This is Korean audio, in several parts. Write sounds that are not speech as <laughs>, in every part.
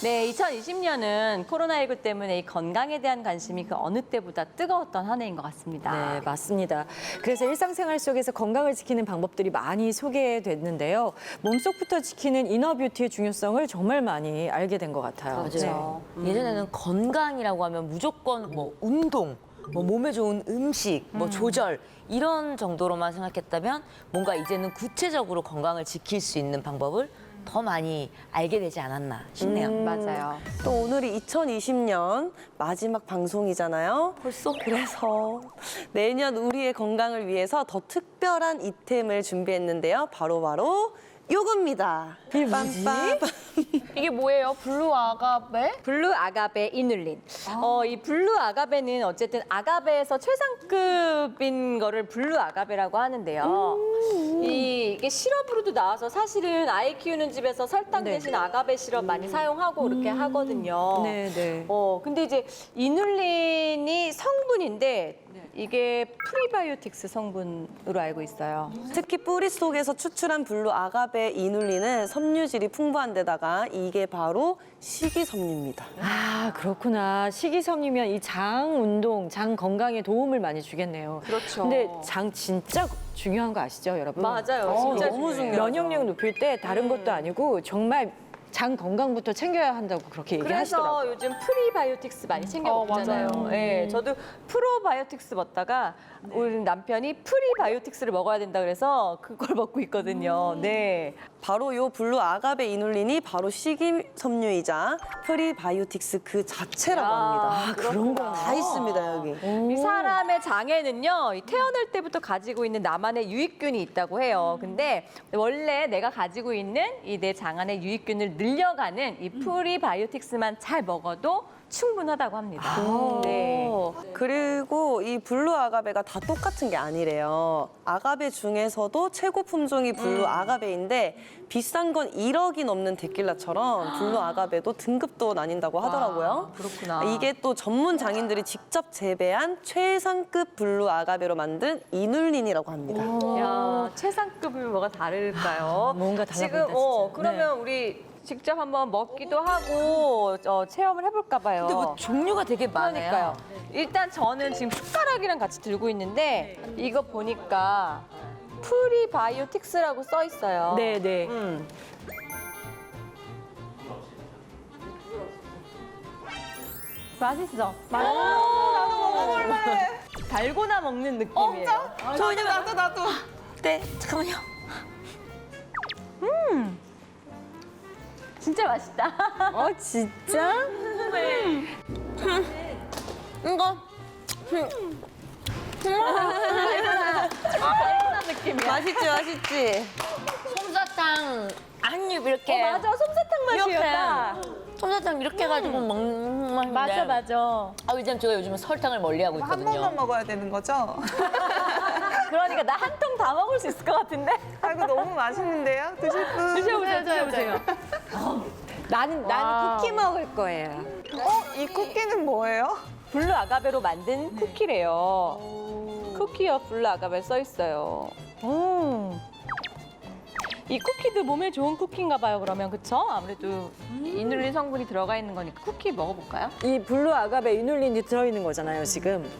네, 2020년은 코로나19 때문에 이 건강에 대한 관심이 그 어느 때보다 뜨거웠던 한 해인 것 같습니다. 네, 맞습니다. 그래서 일상생활 속에서 건강을 지키는 방법들이 많이 소개됐는데요. 몸속부터 지키는 이너뷰티의 중요성을 정말 많이 알게 된 것 같아요. 맞아요. 예전에는 건강이라고 하면 무조건 뭐 운동, 뭐 몸에 좋은 음식, 뭐 조절 이런 정도로만 생각했다면 뭔가 이제는 구체적으로 건강을 지킬 수 있는 방법을 더 많이 알게 되지 않았나 싶네요. 맞아요. 또 오늘이 2020년 마지막 방송이잖아요. 벌써? 그래서 <laughs> 내년 우리의 건강을 위해서 더 특별한 이템을 준비했는데요. 바로바로 요겁니다. 이게 뭐지? <laughs> 이게 뭐예요? 블루 아가베? 블루 아가베 이눌린. 어, 이 블루 아가베는 어쨌든 아가베에서 최상급인 거를 블루 아가베라고 하는데요. 이, 이게 시럽으로도 나와서 사실은 아이 키우는 집에서 설탕 네. 대신 아가베 시럽 많이 사용하고 그렇게 하거든요. 네, 네. 어, 근데 이제 이눌린이 성분인데 이게 프리바이오틱스 성분으로 알고 있어요. 특히 뿌리 속에서 추출한 블루 아가베 이눌린은 섬유질이 풍부한 데다가 이게 바로 식이섬유입니다. 아, 그렇구나. 식이섬유면 이 장 운동, 장 건강에 도움을 많이 주겠네요. 그렇죠. 근데 장 진짜 중요한 거 아시죠, 여러분? 맞아요. 어, 진짜 너무 중요해요. 면역력 높일 때 다른 것도 아니고 정말 장 건강부터 챙겨야 한다고 그렇게 얘기하시더라고요. 그래서 요즘 프리바이오틱스 많이 챙겨 어, 먹잖아요. 맞아요. 예, 저도 프로바이오틱스 먹다가 우리 남편이 프리바이오틱스를 먹어야 된다 그래서 그걸 <laughs> 먹고 있거든요. 네. 바로 요 블루 아가베 이눌린이 바로 식이 섬유이자 프리바이오틱스 그 자체라고 합니다. 아, 그런 거. 다 있습니다 여기. 이 사람의 장에는요, 이 태어날 때부터 가지고 있는 나만의 유익균이 있다고 해요. 근데 원래 내가 가지고 있는 이 내 장 안의 유익균을 늘려가는 이 프리바이오틱스만 잘 먹어도 충분하다고 합니다. 네. 그리고 이 블루 아가베가 다 똑같은 게 아니래요. 아가베 중에서도 최고 품종이 블루 아가베인데 비싼 건 1억이 넘는 데킬라처럼 블루 아가베도 등급도 나뉜다고 하더라고요. 그렇구나. 이게 또 전문 장인들이 직접 재배한 최상급 블루 아가베로 만든 이눌린이라고 합니다. 야, 최상급이 뭐가 다를까요? 뭔가 달라 지금 보인다, 어 진짜. 그러면 우리 직접 한번 먹기도 하고 어, 체험을 해볼까 봐요. 근데 뭐 종류가 되게 많아요. 그러니까요. 일단 저는 지금 숟가락이랑 같이 들고 있는데 이거 보니까 프리바이오틱스라고 써 있어요. 네, 네. 음. 맛있어. 맛있어. 나도 먹어볼래. 달고나 먹는 느낌이에요. 저요 나도 나도. 네 잠깐만요. 진짜 맛있다. 어, 진짜? 이거 달고나 느낌이야. 맛있지, 맛있지? 솜사탕 한 입 이렇게. 어, 맞아. 솜사탕 맛이었다. 솜사탕 이렇게 해가지고 먹는 맛인데. 맞아, 맞아. 아 요즘 제가 요즘에 설탕을 멀리하고 한 있거든요. 번만 먹어야 되는 거죠? <laughs> 그러니까 나 한 통 다 먹을 수 있을 것 같은데? 아, 이거 너무 맛있는데요? 드실 분? 드셔보세요, 드셔보세요. 나는, 나는 쿠키 먹을 거예요. 어? 이 쿠키는 뭐예요? 블루 아가베로 만든 쿠키래요. 쿠키와 블루 아가베 써 있어요. 음. 이 쿠키도 몸에 좋은 쿠키인가 봐요, 그러면. 그쵸? 아무래도 이눌린 성분이 들어가 있는 거니까 쿠키 먹어볼까요? 이 블루 아가베 이눌린이 들어있는 거잖아요, 지금.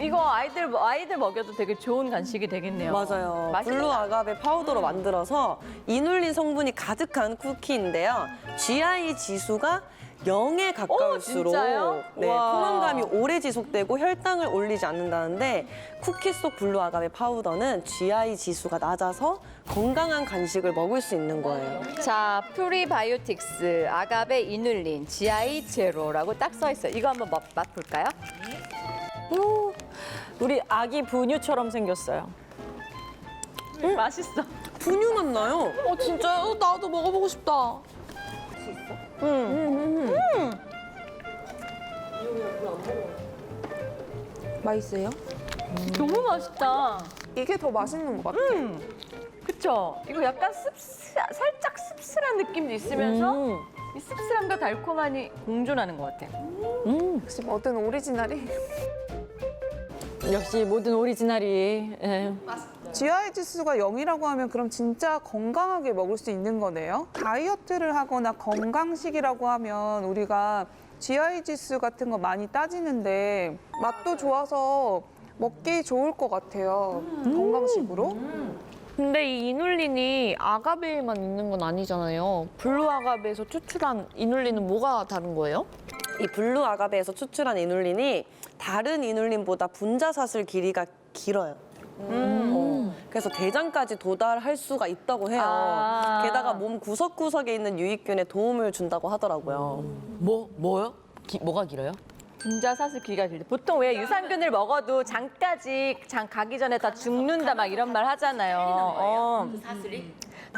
이거 아이들, 아이들 먹여도 되게 좋은 간식이 되겠네요. 맞아요. 블루 아가베 파우더로 만들어서 이눌린 성분이 가득한 쿠키인데요. GI 지수가 0에 가까울수록 진짜요? 네, 와. 포만감이 오래 지속되고 혈당을 올리지 않는다는데 쿠키 속 블루 아가베 파우더는 GI 지수가 낮아서 건강한 간식을 먹을 수 있는 거예요. 자, 프리바이오틱스, 아가베 이눌린, GI 제로라고 딱 써 있어요. 이거 한번 맛, 맛볼까요? 오, 우리 아기 분유처럼 생겼어요. 맛있어. 분유 맛나요? 어 진짜요? 나도 먹어보고 싶다. 맛있어요? 너무 맛있다. 이게 더 맛있는 것 같아요. 그쵸? 이거 약간 씁쓸, 살짝 씁쓸한 느낌도 있으면서 음. 이 씁쓸함과 달콤함이 공존하는 것 같아요. 역시 뭐든 오리지널이. 역시 모든 오리지널이 예, GI 지수가 0이라고 하면 그럼 진짜 건강하게 먹을 수 있는 거네요. 다이어트를 하거나 건강식이라고 하면 우리가 GI 지수 같은 거 많이 따지는데 맛도 좋아서 먹기 좋을 것 같아요. 건강식으로. 근데 이 이눌린이 아가베에만 있는 건 아니잖아요. 블루 아가베에서 추출한 이눌린은 뭐가 다른 거예요? 이 블루 아가베에서 추출한 이눌린이 다른 이눌린보다 분자 사슬 길이가 길어요. 어, 그래서 대장까지 도달할 수가 있다고 해요. 아. 게다가 몸 구석구석에 있는 유익균에 도움을 준다고 하더라고요. 뭐 뭐요? 기- 뭐가 길어요? 분자 사슬 길이가 길대. 보통 왜 유산균을 먹어도 장까지 장 가기 전에 다 죽는다 막 이런 말 하잖아요. 어.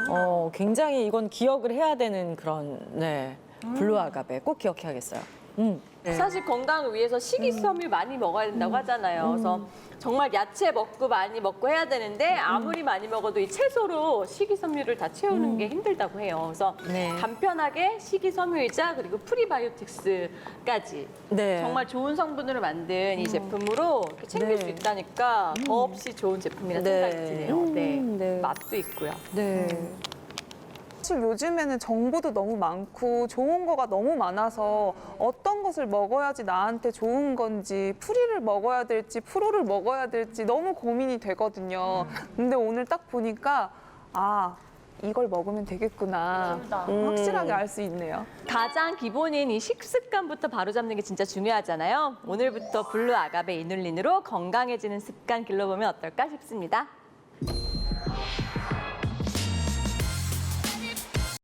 어, 굉장히 이건 기억을 해야 되는 그런 네. 블루 아가베 꼭 기억해야겠어요. 음. 네. 사실 건강을 위해서 식이섬유 많이 먹어야 된다고 하잖아요. 그래서 정말 야채 먹고 많이 먹고 해야 되는데 아무리 많이 먹어도 이 채소로 식이섬유를 다 채우는 게 힘들다고 해요. 그래서 네. 간편하게 식이섬유이자 그리고 프리바이오틱스까지 네. 정말 좋은 성분으로 만든 이 제품으로 이렇게 챙길 네. 수 있다니까 더없이 좋은 제품이라 네. 생각이 드네요. 네. 음, 네. 맛도 있고요. 네. 사실 요즘에는 정보도 너무 많고 좋은 거가 너무 많아서 어떤 것을 먹어야지 나한테 좋은 건지 프리를 먹어야 될지 프로를 먹어야 될지 너무 고민이 되거든요. 근데 오늘 딱 보니까 아 이걸 먹으면 되겠구나 확실하게 알 수 있네요. 가장 기본인 이 식습관부터 바로잡는 게 진짜 중요하잖아요. 오늘부터 블루 아가베 이눌린으로 건강해지는 습관 길러보면 어떨까 싶습니다.